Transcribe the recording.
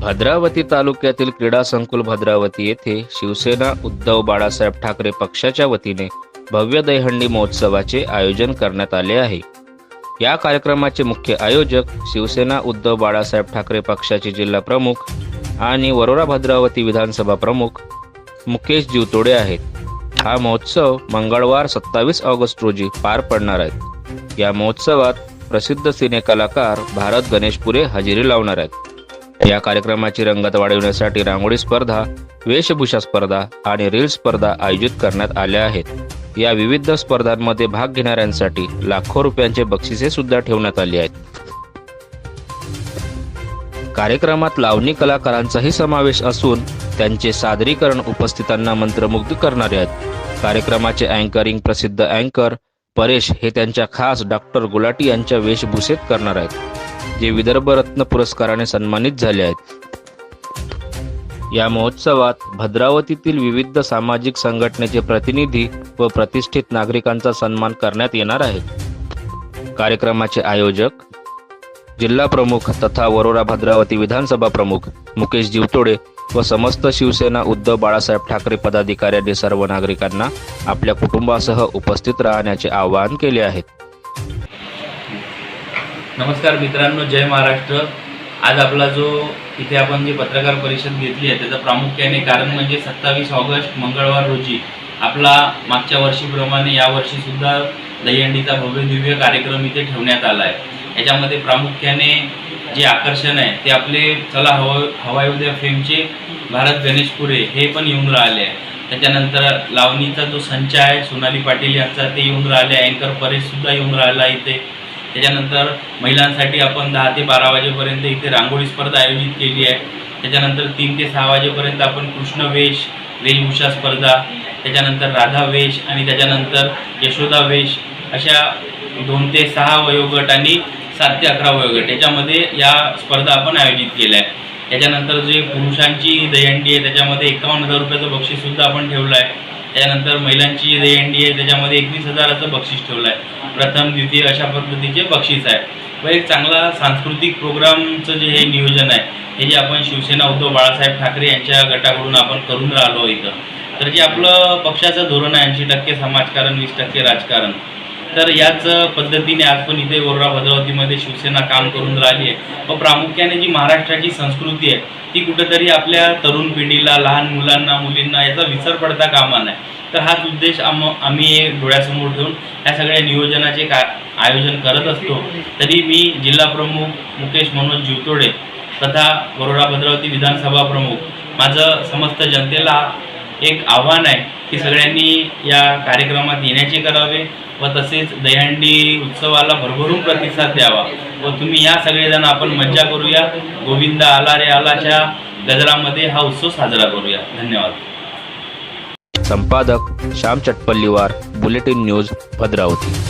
भद्रावती तालुक्यातील क्रीडा संकुल भद्रावती येथे शिवसेना उद्धव बाळासाहेब ठाकरे पक्षाच्या वतीने भव्य दहीहंडी महोत्सवाचे आयोजन करण्यात आले आहे. या कार्यक्रमाचे मुख्य आयोजक शिवसेना उद्धव बाळासाहेब ठाकरे पक्षाचे जिल्हा प्रमुख आणि वरोरा भद्रावती विधानसभा प्रमुख मुकेश जीवतोडे आहेत. हा महोत्सव मंगळवार सत्तावीस ऑगस्ट रोजी पार पडणार आहेत या महोत्सवात प्रसिद्ध सिने कलाकार भारत गणेशपुरे हजेरी लावणार आहेत. या कार्यक्रमाची रंगत वाढविण्यासाठी रांगोळी स्पर्धा वेशभूषा स्पर्धा आणि रील स्पर्धा आयोजित करण्यात आल्या आहेत. या विविध स्पर्धांमध्ये भाग घेणाऱ्यांसाठी लाखो रुपयांचे बक्षिसे सुद्धा ठेवण्यात आली आहेत. कार्यक्रमात लावणी कलाकारांचाही समावेश असून त्यांचे सादरीकरण उपस्थितांना मंत्रमुग्ध करणारे आहेत. कार्यक्रमाचे अँकरिंग प्रसिद्ध अँकर परेश हे त्यांच्या खास डॉक्टर गुलाटी यांच्या वेशभूषेत करणार आहेत जे विदर्भ रत्न पुरस्काराने सन्मानित झाले आहेत. या महोत्सवात भद्रावतीतील विविध सामाजिक संघटनेचे प्रतिनिधी व प्रतिष्ठित नागरिकांचा सन्मान करण्यात येणार आहे. कार्यक्रमाचे आयोजक जिल्हा प्रमुख तथा वरोरा भद्रावती विधानसभा प्रमुख मुकेश जीवतोडे व समस्त शिवसेना उद्धव बाळासाहेब ठाकरे पदाधिकाऱ्यांनी सर्व नागरिकांना आपल्या कुटुंबासह उपस्थित राहण्याचे आवाहन केले आहे. नमस्कार मित्रांनो जय महाराष्ट्र. आज आपला जो इथे आपण जी पत्रकार परिषद घेतली आहे त्याचं प्रामुख्याने कारण म्हणजे सत्तावीस ऑगस्ट मंगळवार रोजी आपला मागच्या वर्षीप्रमाणे यावर्षी सुद्धा दहीहंडीचा भव्य दिव्य कार्यक्रम इथे ठेवण्यात आला आहे याच्यामध्ये प्रामुख्याने जे आकर्षण आहे ते आपले चला हवा हवाई फेमचे भारत गणेशपुरे हे पण येऊन राहिले आहे. त्याच्यानंतर लावणीचा जो संच आहे सोनाली पाटील यांचा ते येऊन राहिले अँकर परेशसुद्धा येऊन राहिला इथे. त्याच्यानंतर महिलांसाठी आपण दहा ते बारा वाजेपर्यंत इथे रांगोळी स्पर्धा आयोजित केली आहे. त्याच्यानंतर तीन ते सहा वाजेपर्यंत आपण कृष्ण वेश वेशभूषा स्पर्धा त्याच्यानंतर राधा वेश आणि त्याच्यानंतर यशोदा वेश अशा दोन ते सहा वयोगट आणि सात ते अकरा वयोगट. त्याच्यामध्ये या स्पर्धा आपण आयोजित केल्या आहे त्याच्यानंतर जे पुरुषांची दहीहंडी आहे त्याच्यामध्ये एकावन्न हजार रुपयाचं बक्षीससुद्धा आपण ठेवलं आहे. त्यानंतर महिलांची दहीहंडी आहे त्याच्यामध्ये एकवीस हजाराचं बक्षीस ठेवलं आहे. प्रथम द्वितीय अशा पद्धतीचे बक्षीस आहे. व एक चांगला सांस्कृतिक प्रोग्रामचं जे हे नियोजन आहे हे जे आपण शिवसेना उद्धव बाळासाहेब ठाकरे यांच्या गटाकडून आपण करून राहिलो इथं. तर जे आपलं पक्षाचं धोरण आहे ऐंशी टक्के समाजकारण वीस टक्के राजकारण. तर याच पद्धतीने आज पण इथे वरोरा भद्रावतीमध्ये शिवसेना काम करून राहिली आहे. व प्रामुख्याने जी महाराष्ट्राची संस्कृती आहे ती कुठंतरी आपल्या तरुण पिढीला लहान मुलांना मुलींना याचा विसर पडता कामा नाही. तर हाच उद्देश आम आम्ही हे डोळ्यासमोर ठेवून ह्या सगळ्या नियोजनाचे का आयोजन करत असतो. तरी मी जिल्हा प्रमुख मुकेश मनोज जिवतोडे तथा वरोडा भद्रावती विधानसभा प्रमुख माझं समस्त जनतेला एक आव्हान आहे की सगळ्यांनी या कार्यक्रमात येण्याचे करावे व तसेच दहीहंडी उत्सवाला भरभरून प्रतिसाद द्यावा व तुम्ही या सगळेजण आपण मज्जा करूया. गोविंदा आला रे आलाच्या गजरामध्ये हा उत्सव साजरा करूया. धन्यवाद. संपादक श्याम चटपल्लीवार बुलेटिन न्यूज भद्रावती.